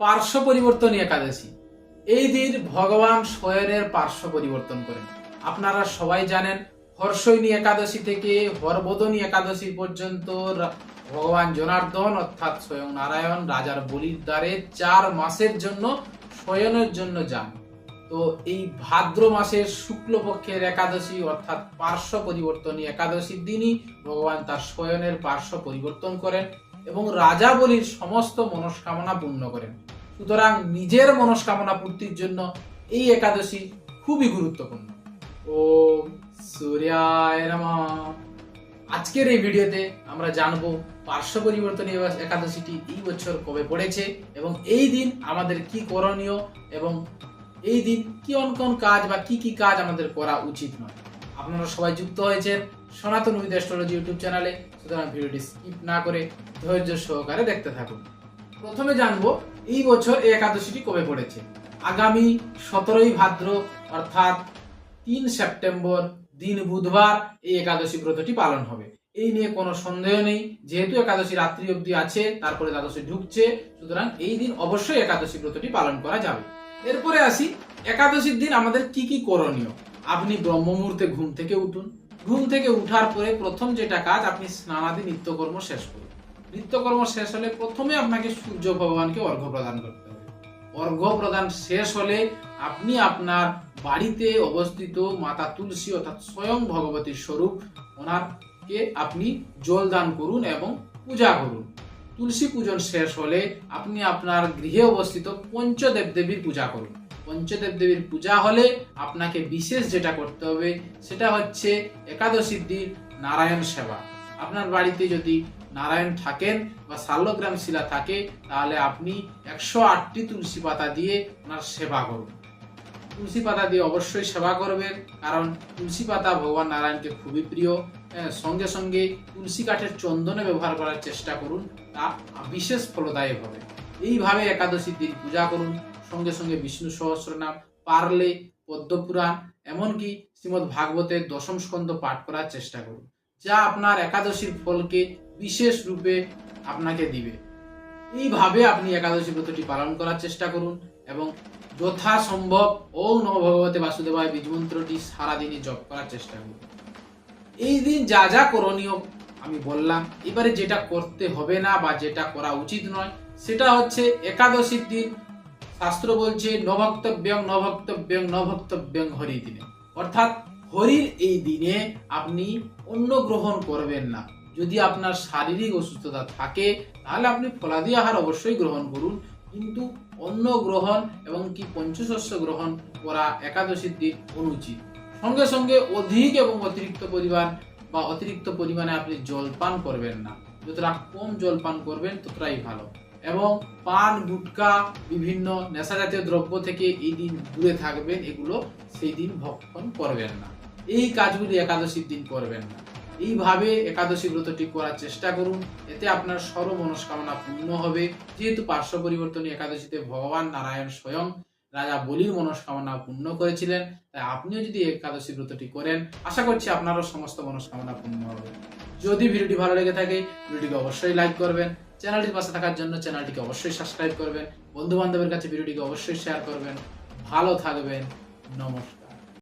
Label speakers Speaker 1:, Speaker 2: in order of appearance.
Speaker 1: পার্শ্ব পরিবর্তনী একাদশী। এই দিন ভগবান স্বয়নের পার্শ্ব পরিবর্তন করেন। আপনারা সবাই জানেন হর্ষৈনী একাদশী থেকে হরবোধনী একাদশী পর্যন্ত ভগবান জনার্দন অর্থাৎ স্বয়ং নারায়ণ রাজার বলির দ্বারে চার মাসের জন্য শয়নের জন্য যান। তো এই ভাদ্র মাসের শুক্লপক্ষের একাদশী অর্থাৎ পার্শ্ব পরিবর্তনী একাদশীর দিনই ভগবান তার শয়নের পার্শ্ব পরিবর্তন করেন। এবং রাজা বলির সমস্ত মনস্কামনা পূর্ণ করেন। সুতরাং নিজের মনস্কামনা পূর্তির জন্য এই একাদশী খুবই গুরুত্বপূর্ণ। ও সূর্যায় আজকের এই ভিডিওতে আমরা জানব পার্শ্ব পরিবর্তনী একাদশীটি এই বছর কবে পড়েছে এবং এই দিন আমাদের কি করণীয় এবং এই দিন কি কোন কাজ বা কি কি কাজ আমাদের করা উচিত নয়। আপনারা সবাই যুক্ত হয়েছেন। সনাতন উইথ অ্যাস্ট্রোলজি ইউটিউব চ্যানেলে। সুতরাং ভিডিওটি স্কিপ না করে ধৈর্য সহকারে দেখতে থাকুন। প্রথমে জানব, এই বছর এই একাদশীটি কবে পড়েছে? আগামী সতেরোই ভাদ্র, অর্থাৎ তিন সেপ্টেম্বর দিন বুধবার এই একাদশী ব্রতটি পালন হবে। এই নিয়ে কোনো সন্দেহ নেই। যেহেতু একাদশী রাত্রি অবধি আছে, তারপরে দ্বাদশী ঢুকছে, সুতরাং এই দিন অবশ্যই একাদশী ব্রতটি পালন করা যাবে। এরপরে আসি, একাদশীর দিন আমাদের কি কি করণীয়? আপনি ব্রহ্ম মুহূর্তে ঘুম থেকে উঠুন ঘুম থেকে উঠার পরে প্রথম যেটা কাজ, আপনি স্নানাদি, নিত্যকর্ম শেষ করুন। নিত্যকর্ম শেষ হলে প্রথমে আপনাকে সূর্য ভগবানকে অর্ঘ্য প্রদান করতে হবে। অর্ঘ্য প্রদান শেষ হলে আপনি আপনার বাড়িতে অবস্থিত মাতা তুলসী অর্থাৎ স্বয়ং ভগবতীর স্বরূপ, ওনারকে আপনি জল দান করুন এবং পূজা করুন। তুলসী পূজন শেষ হলে আপনি আপনার গৃহে অবস্থিত পঞ্চদেব দেবীর পূজা করুন। পঞ্চদেব দেবীর পূজা হলে আপনাকে বিশেষ যেটা করতে হবে সেটা হচ্ছে একাদশীর দিন নারায়ণ সেবা। আপনার বাড়িতে যদি নারায়ণ থাকেন বা শাল্যগ্রাম শিলা থাকে তাহলে আপনি একশো আটটি তুলসী পাতা দিয়ে ওনার সেবা করুন। তুলসী পাতা দিয়ে অবশ্যই সেবা করবেন কারণ তুলসী পাতা ভগবান নারায়ণকে খুবই প্রিয়। হ্যাঁ, সঙ্গে সঙ্গে তুলসী কাঠের চন্দনে ব্যবহার করার চেষ্টা করুন তা বিশেষ ফলদায়ক হবে। এইভাবে একাদশীর দিন পূজা করুন। সঙ্গে সঙ্গে বিষ্ণু সহস্রনাম, পারলে, পদ্মপুরাণ, এমনকি শ্রীমদ্ ভাগবতের দশম স্কন্ধ পাঠ করার চেষ্টা করুন। যা আপনার একাদশীর ফলকে বিশেষ রূপে আপনাকে দিবে। এইভাবে আপনি একাদশী ব্রতটি পালন করার চেষ্টা করুন এবং যথাসম্ভব ওম নম ভগবতে বাসুদেবায় বীজ মন্ত্রটি সারাদিনই জপ করার চেষ্টা করুন। এই দিন যা যা করণীয় আমি বললাম, এবারে যেটা করতে হবে না বা যেটা করা উচিত নয় সেটা হচ্ছে একাদশীর দিন। শাস্ত্র বলছে, নভক্তব্যং নভক্তব্যং নভক্তব্যং হরি দিনে। অর্থাৎ হরির এই দিনে আপনি অন্ন গ্রহণ করবেন না। যদি আপনার শারীরিক অসুস্থতা থাকে, তাহলে আপনি ফলাদি আহার অবশ্যই গ্রহণ করুন। কিন্তু অন্ন গ্রহণ এবং কি পঞ্চশস্য গ্রহণ করা একাদশীর দিন অনুচিত। সঙ্গে সঙ্গে অধিক এবং অতিরিক্ত পরিমাণ বা অতিরিক্ত পরিমাণে আপনি জল পান করবেন না। যতটা কম জল পান করবেন, ততটাই ভালো। এবং পান, গুটকা, বিভিন্ন নেশাজাতীয় দ্রব্য থেকে এই দিন দূরে থাকবেন, এগুলো সেই দিন ভক্ষণ করবেন না। এই কাজগুলি একাদশীর দিন করবেন না। এইভাবে একাদশী ব্রতটি করার চেষ্টা করুন, এতে আপনার সর্ব মনস্কামনা পূর্ণ হবে। যেহেতু পার্শ্ব পরিবর্তনী একাদশীতে ভগবান নারায়ণ স্বয়ং রাজা বলির মনস্কামনা পূর্ণ করেছিলেন, তাই আপনিও যদি একাদশী ব্রতটি করেন, আশা করছি আপনারও সমস্ত মনস্কামনা পূর্ণ হবে। যদি ভিডিওটি ভালো লেগে থাকে, ভিডিওটিকে অবশ্যই লাইক করবেন। চ্যানেলটির পাশে থাকার জন্য চ্যানেলটিকে অবশ্যই সাবস্ক্রাইব করবেন। বন্ধু বান্ধবের কাছে ভিডিওটিকে অবশ্যই শেয়ার করবেন। ভালো থাকবেন। নমস্কার।